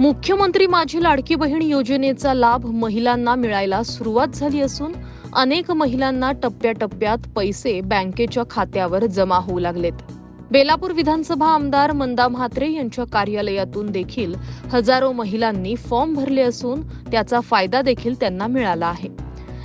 मुख्यमंत्री माझी लाडकी बहीण योजनेचा लाभ महिलांना मिळायला सुरुवात झाली असून अनेक महिलांना टप्प्याटप्प्यात पैसे बँकेच्या खात्यावर जमा होऊ लागलेत. बेलापूर विधानसभा आमदार मंदा म्हात्रे यांच्या कार्यालयातून देखील हजारो महिलांनी फॉर्म भरले असून त्याचा फायदा देखील त्यांना मिळाला आहे.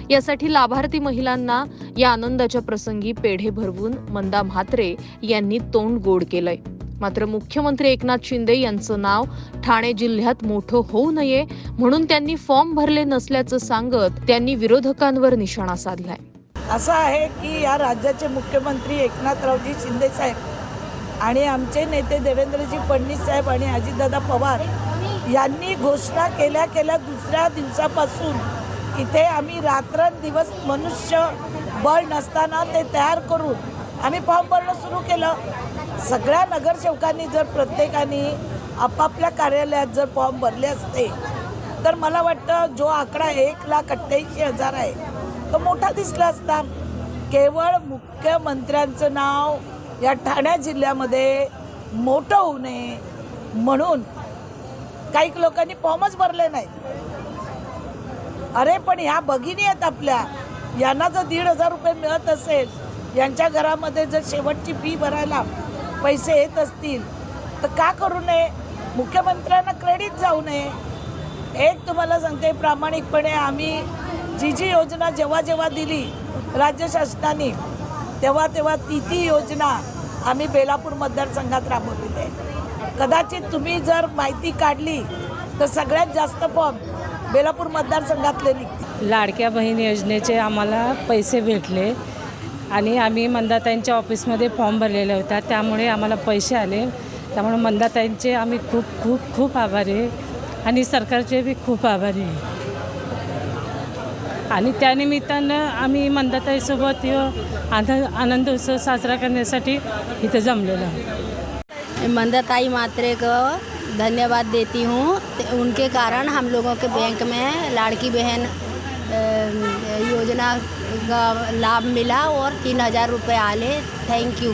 यासाठी लाभार्थी महिलांना या आनंदाच्या प्रसंगी पेढे भरवून मंदा म्हात्रे यांनी तोंड गोड केलंय. मात्र मुख्यमंत्री एकनाथ शिंदे यांचं नाव ठाणे जिल्ह्यात मोठं होऊ नये म्हणून त्यांनी फॉर्म भरले नसल्याचं सांगत त्यांनी विरोधकांवर निशाणा साधलाय असं आहे की या राज्याचे मुख्यमंत्री एकनाथरावजी शिंदे साहेब आणि आमचे नेते देवेंद्रजी फडणवीस साहेब आणि अजितदादा पवार यांनी घोषणा केल्या केल्या दुसऱ्या दिवसापासून इथे आम्ही रात्रंदिवस मनुष्य बळ नसताना ते तयार करून आम्ही फॉर्म भरणं सुरू केलं. सगळ्या नगरसेवकांनी जर प्रत्येकाने आपापल्या कार्यालयात जर फॉर्म भरले असते तर मला वाटतं जो आकडा एक लाख अठ्ठ्याऐंशी हजार आहे तो मोठा दिसला असता. केवळ मुख्यमंत्र्यांचं नाव या ठाण्या जिल्ह्यामध्ये मोठं होऊ नये म्हणून काही लोकांनी फॉर्मच भरले नाहीत. अरे पण ह्या भगिनी आहेत आपल्या. यांना जर दीड हजार रुपये मिळत असेल यांच्या घरामध्ये जर शेवटची फी भरायला पैसे येत असतील तर का करू नये? मुख्यमंत्र्यांना क्रेडिट जाऊ नये. एक तुम्हाला सांगते प्रामाणिकपणे आम्ही जी जी योजना जेव्हा जेव्हा दिली राज्य शासनाने तेव्हा तेव्हा ती ती योजना आम्ही बेलापूर मतदारसंघात राबवलेली आहे. कदाचित तुम्ही जर माहिती काढली तर सगळ्यात जास्त फॉर्म बेलापूर मतदारसंघातले निघते लाडक्या बहीण योजनेचे आम्हाला पैसे भेटले. आणि आम्ही मंदाताईंच्या ऑफिसमध्ये फॉर्म भरलेला होता त्यामुळे आम्हाला पैसे आले. त्यामुळे मंदाताईंचे आम्ही खूप खूप खूप आभारी आहे. आणि सरकारचे बी खूप आभारी आहे. आणि त्यानिमित्तानं आम्ही मंदाताईसोबत आनंद आनंद उत्सव साजरा करण्यासाठी इथं जमलेलो मंदाताई मंदताई मात्रे को धन्यवाद देती हूँ. उनके कारण हम लोगों के बैंक में लाड़की बहन अ, लाभ मिला और तीन हजार रुपये आले। Thank you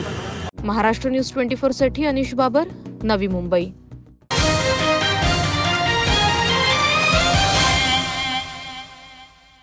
Maharashtra news twenty फोरसाठी Anish Babar Navi Mumbai.